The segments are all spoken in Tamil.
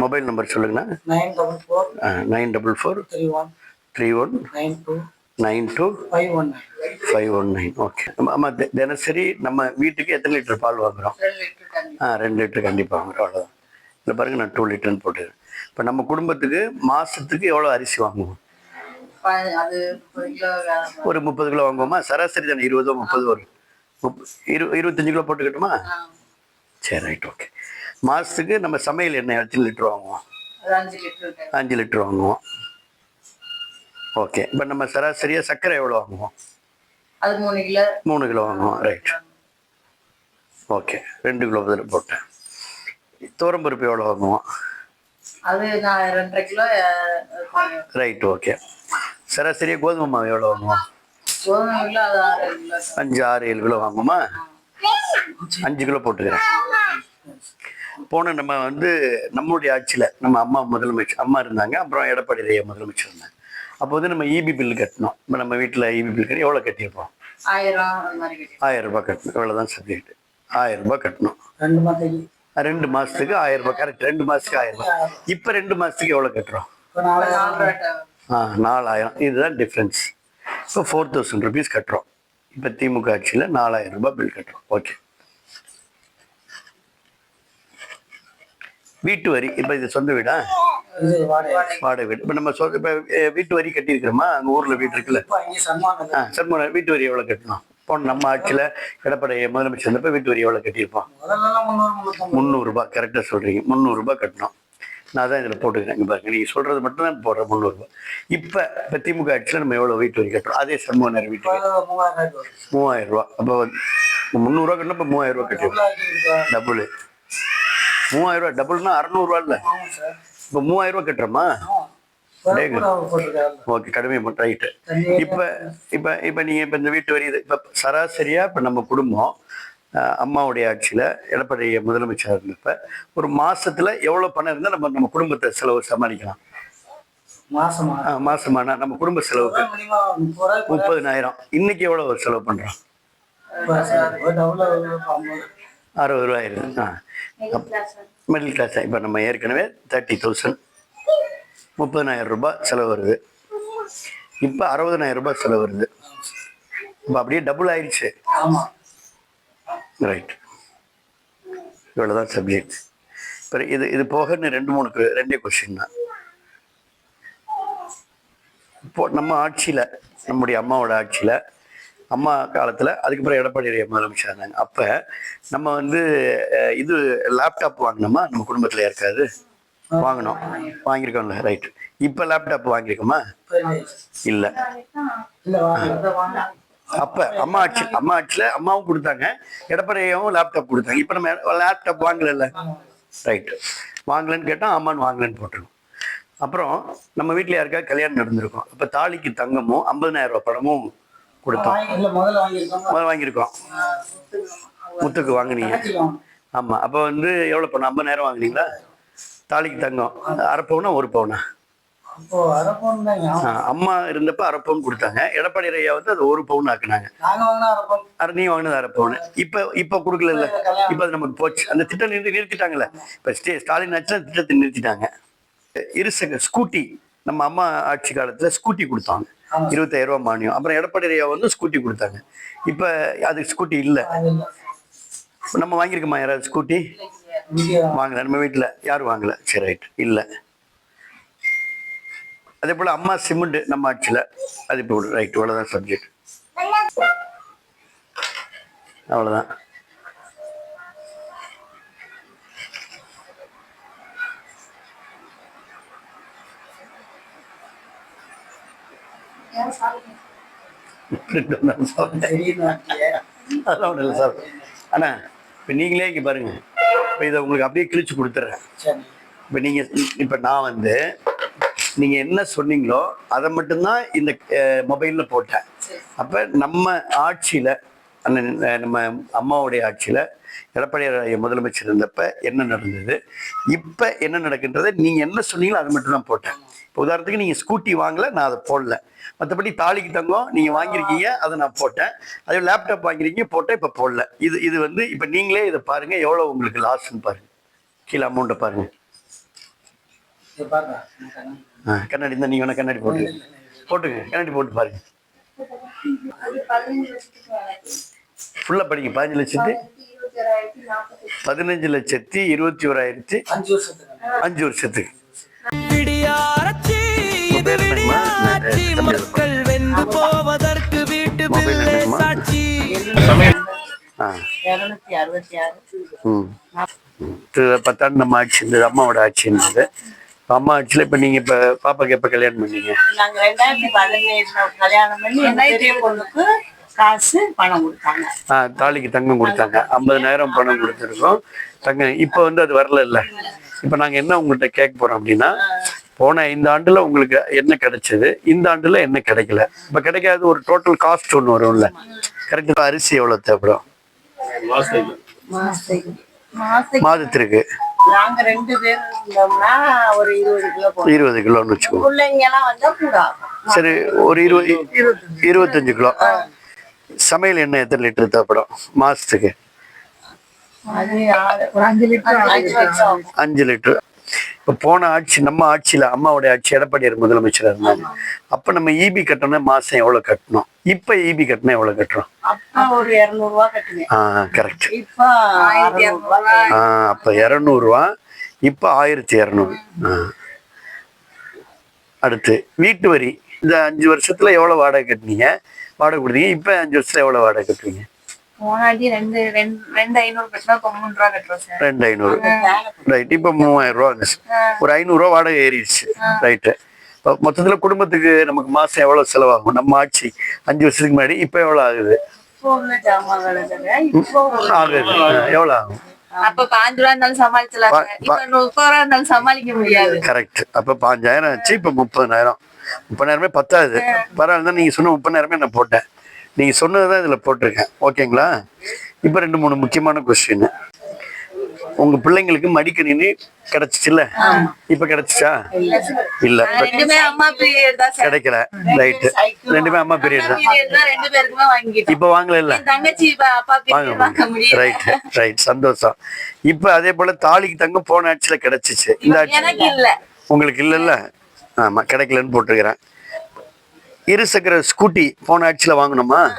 மொபைல் நம்பர் சொல்லுங்கண்ணா. Nine double four nine double four three one three one nine two nine two five one nine. Five one nine. Okay. ஆமாம் தினசரி நம்ம வீட்டுக்கு எத்தனை லிட்டர் பால் வாங்குறோம்? ஆ ரெண்டு லிட்டர் கண்டிப்பாக வாங்குறோம். அவ்வளோதான் இல்லை பாருங்க நான் டூ லிட்டர்னு போட்டுக்கிறேன் இப்போ நம்ம குடும்பத்துக்கு மாதத்துக்கு எவ்வளோ அரிசி வாங்குவோம்? ஒரு. ஒரு முப்பது கிலோ வாங்குவோமா? சராசரி தானே இருபதோ முப்பது வரும் முப் இரு இருபத்தஞ்சு கிலோ போட்டுக்கட்டுமா? சரி ரைட் ஓகே. மாதத்துக்கு நம்ம சமையல் எண்ணெய் எத்தனை லிட்டர் வாங்குவோம். அஞ்சு லிட்டர் வாங்குவோம். ஓகே. இப்போ நம்ம சராசரியாக சர்க்கரை எவ்வளோ வாங்குவோம்? அது மூணு கிலோ. மூணு கிலோ வாங்குவோம். Right okay. ரெண்டு கிலோ இதில் போட்டேன். துவரம்பருப்பு எவ்வளோ வாங்குவோம்? அது நான் ரெண்டரை கிலோ ரைட் ஓகே சராசரியாக கோதுமை மாவு எவ்வளோ வாங்குவோம்? அஞ்சு ஆறு ஏழு கிலோ வாங்குவோமா? அஞ்சு கிலோ போட்டுக்கிறேன். போன நம்ம வந்து நம்மளுடைய ஆட்சியில் நம்ம அம்மா முதலமைச்சர் அம்மா இருந்தாங்க அப்புறம் எடப்பாடி ஐயா முதலமைச்சர் இருந்தாங்க அப்போ வந்து நம்ம இபி பில் கட்டணும் இப்போ நம்ம வீட்டில் இபி பில் கட்டி எவ்வளோ கட்டியிருப்போம் ஆயிரம் ரூபாய் கட்டணும். இவ்வளோதான் சப்ஜெக்ட் ஆயிரம் ரூபாய் கட்டணும். ரெண்டு மாதத்துக்கு ஆயிரம் ரூபாய். கரெக்ட் ரெண்டு மாதத்துக்கு ஆயிரம் ரூபாய். இப்போ ரெண்டு மாதத்துக்கு எவ்வளோ கட்டுறோம்? ஆ நாலாயிரம் இதுதான் டிஃப்ரென்ஸ் இப்போ ஃபோர் தௌசண்ட் ருபீஸ் கட்டுறோம். இப்போ திமுக ஆட்சியில் நாலாயிரம் ரூபாய் பில் கட்டுறோம். ஓகே வீட்டு வரி இப்போ இது சொந்த வீடா? வாடகை. வீடு. இப்போ நம்ம சொந்த இப்போ வீட்டு வரி கட்டியிருக்கிறோமா? அங்கே ஊரில் வீடு இருக்குல்ல? ஆ சர்மோன வீட்டு வரி எவ்வளோ கட்டணும்? போன நம்ம ஆட்சியில் எடப்பாடி முதலமைச்சர் இருந்தப்ப வீட்டு வரி எவ்வளோ கட்டியிருப்போம்? முந்நூறுரூபா கரெக்டாக சொல்கிறீங்க முந்நூறுரூபா கட்டணும். நான் தான் இதில் போட்டுக்கிறேன். இங்கே பாருங்க. நீங்கள் சொல்கிறது மட்டும் தான் போடுறேன் முந்நூறுரூபா இப்போ இப்போ திமுக ஆட்சியில் நம்ம எவ்வளோ வீட்டு வரி கட்டுறோம் அதே சர்மோனர் இப்போ வீட்டுக்கு மூவாயிரம் ரூபா அப்போ முந்நூறுரூவா கட்டணும் இப்போ மூவாயிரம் ரூபா கட்டிடுவோம். டபுள். மூவாயிரம் ரூபா டபுள்னா அறநூறுவா இல்லை இப்போ மூவாயிரம் ரூபா கட்டுறோமா ஓகே கடுமையாக ரைட்டு. இப்போ இப்போ இப்போ நீங்கள் இப்போ இந்த வீட்டு வரி இப்போ சராசரியாக இப்போ நம்ம குடும்பம் அம்மாவுடைய ஆட்சியில் எடப்பாடி முதலமைச்சர் இருந்தப்ப ஒரு மாசத்துல எவ்வளோ பணம் இருந்தால் நம்ம நம்ம குடும்பத்தை செலவு சமாளிக்கலாம்? மாசமானா நம்ம குடும்ப செலவுக்கு முப்பதுனாயிரம். இன்னைக்கு எவ்வளோ செலவு பண்ணுறோம் அறுபது இருக்குது ஆ. மிடில் கிளாஸ் இப்போ நம்ம ஏற்கனவே தேர்ட்டி தௌசண்ட் முப்பதனாயிரம் ரூபாய் செலவு வருது. இப்போ அறுபதனாயிரம் ரூபாய் செலவு வருது. இப்போ அப்படியே டபுள் ஆயிடுச்சு. ரைட் இவ்வளோதான் சப்ஜெக்ட் இப்போ இது இது போக இன்னும் ரெண்டு மூணு ரெண்டே கொஸ்டின் தான். இப்போ நம்ம ஆட்சியில் நம்முடைய அம்மாவோட ஆட்சியில் அம்மா காலத்தில் அதுக்கப்புறம் எடப்பாடி முதலமைச்சர் இருந்தாங்க அப்போ நம்ம வந்து இது லேப்டாப் வாங்கினோமா நம்ம குடும்பத்தில் இருக்காது வாங்கினோம் வாங்கியிருக்கோம்ல ரைட் இப்போ லேப்டாப் வாங்கியிருக்கோமா? இல்லை. அப்ப அம்மா ஆட்சி அம்மா ஆட்சியில அம்மாவும் கொடுத்தாங்க. எடப்பாடியாவும் லேப்டாப் கொடுத்தாங்க. இப்ப நம்ம லேப்டாப் வாங்கல ரைட் வாங்கலன்னு கேட்டா ஆமான்னு வாங்கலன்னு போட்டுருக்கோம் அப்புறம் நம்ம வீட்ல யாருக்காவது கல்யாணம் நடந்திருக்கும். அப்ப தாலிக்கு தங்கமும் ஐம்பதனாயிரம் ரூபாய் பணமும் கொடுத்தோம். முதல்ல வாங்கியிருக்கோம்? முத்துக்கு வாங்குனீங்க. ஆமா அப்ப வந்து எவ்வளவு பணம் ஐம்பதாயிரம் வாங்குனீங்களா? தாலிக்கு தங்கம். அரை பவுனா ஒரு பவுனா? அம்மா இருந்தப்ப அரை பவுன் கொடுத்தாங்க. எடப்பாடி ஐயா வந்து அது ஒரு பவுன் ஆக்குனாங்க. அரை நீ வாங்கினது அரை பவுன். இப்ப இப்ப கொடுக்கல இப்ப அது நமக்கு போச்சு. அந்த திட்டம் நிறுத்தி நிறுத்திட்டாங்கல்ல? இப்ப ஸ்டே ஸ்டாலின் அந்த திட்டத்தை நிறுத்திட்டாங்க. இருசக ஸ்கூட்டி. நம்ம அம்மா ஆட்சி காலத்துல ஸ்கூட்டி கொடுத்தாங்க. இருபத்தாயிரம் ரூபாய் மானியம். அப்புறம் எடப்பாடி ஐயா வந்து ஸ்கூட்டி கொடுத்தாங்க. இப்ப அது ஸ்கூட்டி இல்ல. நம்ம வாங்கியிருக்கோமா யாராவது ஸ்கூட்டி வாங்கல. நம்ம வீட்டுல யாரும் வாங்கல. சரி ரைட் இல்ல. அதே போல அம்மா சிமெண்ட் நம்ம ஆட்சியில. அது இப்போ ரைட் இவ்வளவுதான் சப்ஜெக்ட் அவ்வளவுதான். ரெண்டு அதெல்லாம் ஒன்றும் இல்லை சார் அண்ணா இப்போ நீங்களே இங்கே பாருங்கள் இப்போ இதை உங்களுக்கு அப்படியே கிழிச்சு கொடுத்துட்றேன் இப்போ நீங்கள் இப்போ நான் வந்து நீங்கள் என்ன சொன்னீங்களோ அதை மட்டும்தான் இந்த மொபைலில் போட்டேன் அப்போ நம்ம ஆட்சியில் அந்த நம்ம அம்மாவுடைய ஆட்சியில் எடப்பாடி முதலமைச்சர் இருந்தப்ப என்ன நடந்தது? இப்போ என்ன நடக்குன்றதை? நீங்கள் என்ன சொன்னீங்களோ அதை மட்டும் தான் போட்டேன். இப்போ உதாரணத்துக்கு நீங்கள் ஸ்கூட்டி வாங்கல நான் அதை போடல. மற்றபடி தாலிக்கு தங்கம் நீங்கள் வாங்கியிருக்கீங்க அதை நான் போட்டேன். அதே லேப்டாப் வாங்கியிருக்கீங்க போட்டேன் இப்போ போடல. இது இது வந்து இப்போ நீங்களே இதை பாருங்கள் எவ்வளோ உங்களுக்கு லாஸ்ன்னு பாருங்கள் கீழே அமௌண்ட்டை பாருங்கள் இது பாருங்க ஆ கண்ணாடி இருந்தால் நீங்கள் வேணா கண்ணாடி போட்டு போட்டுங்க கண்ணாடி போட்டு பாருங்க. ஃபுல்லாக படிங்க பதினஞ்சு லட்சத்தி பதினஞ்சு லட்சத்தி இருபத்தி ஓராயிரத்தி அஞ்சு வருஷத்துக்கு. மக்கள் வென்று போவதற்கு வீட்டு? சாட்சி. பத்தாண்டு நம்ம ஆட்சி இருந்தது அம்மாவோட ஆட்சி இருந்தது அம்மா ஆட்சியில் இப்போ நீங்கள் இப்போ பாப்பாக்கு எப்போ கல்யாணம் பண்ணீங்க? நாங்க ரெண்டாயிரத்தி பதினேழுல கல்யாணம் பண்ணி எங்க பெரிய பொண்ணுக்கு காசு பணம் கொடுத்தாங்க. ஆ தாலிக்கு தங்கம் கொடுத்தாங்க. ஐம்பதனாயிரம் பணம் கொடுத்துருக்கோம். தங்கம் இப்போ வந்து அது வரல இல்லை இப்போ நாங்கள் என்ன உங்கள்கிட்ட கேட்க போகிறோம் அப்படின்னா போன ஐந்து ஆண்டுல உங்களுக்கு என்ன கிடைச்சது? இந்த ஆண்டுல என்ன கிடைக்கல? இப்போ கிடைக்காத ஒரு டோட்டல் காஸ்ட் ஒன்று வரும்ல. கரெக்டாக அரிசி எவ்வளோ தேவைப்படும்? மாதத்திற்கு. இருபது கிலோன்னு வச்சுக்கோங்க சரி ஒரு இருபது இருபத்தஞ்சு. கிலோ. சமையல் எண்ணெய் எத்தனை லிட்டர் தேவைப்படும் மாசத்துக்கு? அஞ்சு லிட்டர் இப்போ போன ஆட்சி நம்ம ஆட்சியில அம்மாவுடைய ஆட்சி எடப்பாடியார் முதலமைச்சராக இருந்தாங்க அப்ப நம்ம இபி கட்டணும் மாசம் எவ்வளவு கட்டணும் இப்ப இபி கட்டணும் எவ்வளவு கட்டுறோம்? ஆ கரெக்ட் ஆ அப்ப இரநூறுவா இப்ப ஆயிரத்தி இரநூறு. ஆ. அடுத்து வீட்டு வரி. இந்த அஞ்சு வருஷத்துல எவ்வளவு வாடகை கட்டுனீங்க? வாடகை கொடுத்தீங்க. இப்ப அஞ்சு வருஷத்துல எவ்வளவு வாடகை கட்டுவீங்க? போனாடி ரெண்டு ஐநூறு கட்டினா இப்ப மூணு ரூபா கட்டுறோம் சார். ரெண்டு ஐநூறு. ரைட் இப்போ மூவாயிரம் ரூபா வந்துச்சு. ஒரு ஐநூறுரூவா வாடகை ஏறிடுச்சு. ரைட்டு இப்போ மொத்தத்தில் குடும்பத்துக்கு நமக்கு மாதம் எவ்வளோ செலவாகும்? நம்ம ஆட்சி அஞ்சு வருஷத்துக்கு முன்னாடி இப்போ எவ்வளோ ஆகுது? ஆகுது. எவ்வளோ ஆகும்? அப்ப பாஞ்சு ரூபா இருந்தாலும் சமாளிச்சலாம் முப்பது ரூபா இருந்தாலும் சமாளிக்க முடியாது. கரெக்ட் அப்போ பாஞ்சாயிரம் ஆச்சு இப்போ முப்பதாயிரம் முப்பதாயிரமே பத்தாது. பரவாயில்ல நீங்கள் சொன்ன முப்பதாயிரமே நான் போட்டேன். நீங்கள் சொன்னது தான் இதில் போட்டிருக்கேன். ஓகேங்களா? இப்போ ரெண்டு மூணு முக்கியமான கொஸ்டின் உங்க பிள்ளைங்களுக்கு மடிக்கணினி கிடைச்சிச்சுல்ல? இப்ப கிடைச்சிச்சா? இல்ல. கிடைக்கல. ரைட்டு ரெண்டுமே அம்மா பீரியட் தான். இப்ப வாங்கல இல்ல ரைட் ரைட் சந்தோஷம். இப்ப அதே போல தாலிக்கு தங்கம் போன ஆட்சியில கிடைச்சிச்சு. இந்த ஆட்சி எனக்கு இல்ல உங்களுக்கு இல்லைல்ல ஆமா கிடைக்கலன்னு போட்டிருக்கிறேன். இருசக்கர ஸ்கூட்டி போன ஆட்சியில வாங்கணுமா?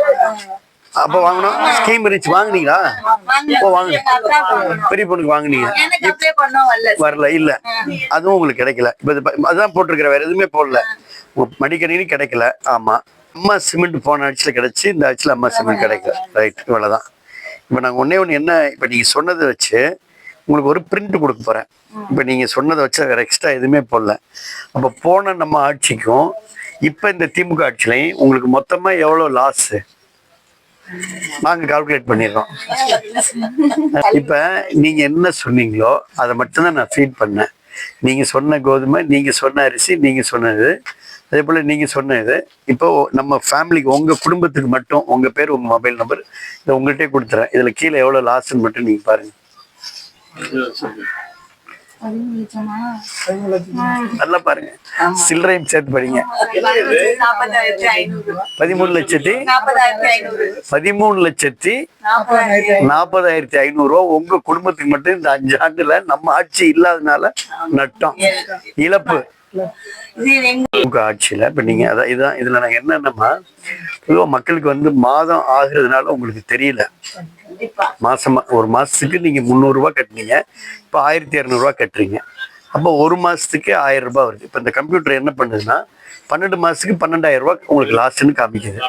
அப்ப வாங்கணும். ஸ்கீம் இருந்துச்சு. வாங்குனீங்களா? ஓ வாங்க. பெரிய பொண்ணுக்கு வாங்குனீங்க. வரல. இல்ல. அதுவும் உங்களுக்கு கிடைக்கல. இப்ப அதான் போட்டிருக்கிற வேற எதுவுமே போடல. மடிக்கணினி கிடைக்கல. ஆமா. அம்மா சிமெண்ட் போன ஆட்சியில கிடைச்சு இந்த ஆட்சியில அம்மா சிமெண்ட் கிடைக்கல. ரைட் இவ்வளவுதான். இப்ப நாங்க ஒண்ணே ஒண்ணு என்ன இப்ப நீங்க சொன்னதை வச்சு உங்களுக்கு ஒரு பிரிண்ட் கொடுக்க போகிறேன் இப்போ நீங்கள் சொன்னதை வச்சு வேறு எக்ஸ்ட்ரா எதுவுமே போடல. அப்போ போன நம்ம ஆட்சிக்கும் இப்போ இந்த திமுக ஆட்சியிலையும் உங்களுக்கு மொத்தமாக எவ்வளோ லாஸு நாங்கள் கால்குலேட் பண்ணிடுறோம். இப்போ நீங்கள் என்ன சொன்னீங்களோ அதை மட்டும்தான் நான் ஃபீட் பண்ணேன். நீங்கள் சொன்ன கோதுமை நீங்கள் சொன்ன அரிசி நீங்கள் சொன்னது. அதே போல் நீங்கள் சொன்னது. இப்போ நம்ம ஃபேமிலிக்கு உங்கள் குடும்பத்துக்கு மட்டும் உங்கள் பேர் உங்கள் மொபைல் நம்பர் இதை உங்கள்கிட்டே கொடுத்துறேன். இதில் கீழே எவ்வளோ லாஸ்ன்னு மட்டும் நீங்கள் பாருங்கள் நல்லா பாருங்க. சில்லறையும் சேர்த்து படிங்க. பதிமூணு லட்சத்தி பதிமூணு லட்சத்தி நாற்பதாயிரத்தி நாற்பதாயிரத்தி உங்க குடும்பத்துக்கு மட்டும் இந்த அஞ்சு ஆண்டுல நம்ம ஆட்சி இல்லாதனால நட்டம். இழப்பு. இது ஆட்சியில இப்ப நீங்க அதான் இதான் இதுல நாங்க என்னன்னா பொதுவாக மக்களுக்கு வந்து மாதம் ஆகுறதுனால உங்களுக்கு தெரியல. மாசமா ஒரு மாசத்துக்கு நீங்க முந்நூறு ரூபாய் கட்டுனீங்க இப்ப ஆயிரத்தி இரநூறுவா கட்டுறீங்க. அப்போ ஒரு மாசத்துக்கு ஆயிரம் ரூபாய் வருது. இப்ப இந்த கம்ப்யூட்டர் என்ன பண்ணுதுன்னா பன்னெண்டு மாசத்துக்கு பன்னெண்டாயிரம் ரூபாய் உங்களுக்கு லாஸ்ட்னு காமிக்குது.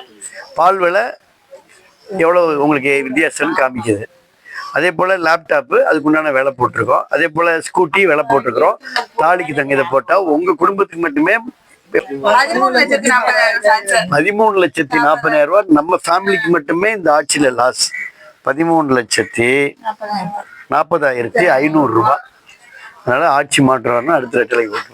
பால் விலை எவ்வளவு உங்களுக்கு வித்தியாசம்னு காமிக்குது. அதே போல லேப்டாப்பு அதுக்கு உண்டான வேலை போட்டிருக்கோம். அதே போல ஸ்கூட்டி வேலை போட்டிருக்கிறோம். தாலிக்கு தங்க இதை போட்டா உங்க குடும்பத்துக்கு மட்டுமே பதிமூணு லட்சத்தி நாற்பதாயிரம் சார் பதிமூணு லட்சத்தி நாற்பதாயிரம் ரூபாய் நம்ம ஃபேமிலிக்கு மட்டுமே இந்த ஆட்சியில லாஸ் பதிமூணு லட்சத்தி நாற்பதாயிரத்தி ஐநூறு ரூபாய் அதனால ஆட்சி மாற்றம்னா அடுத்த ரெட்டலை போட்டு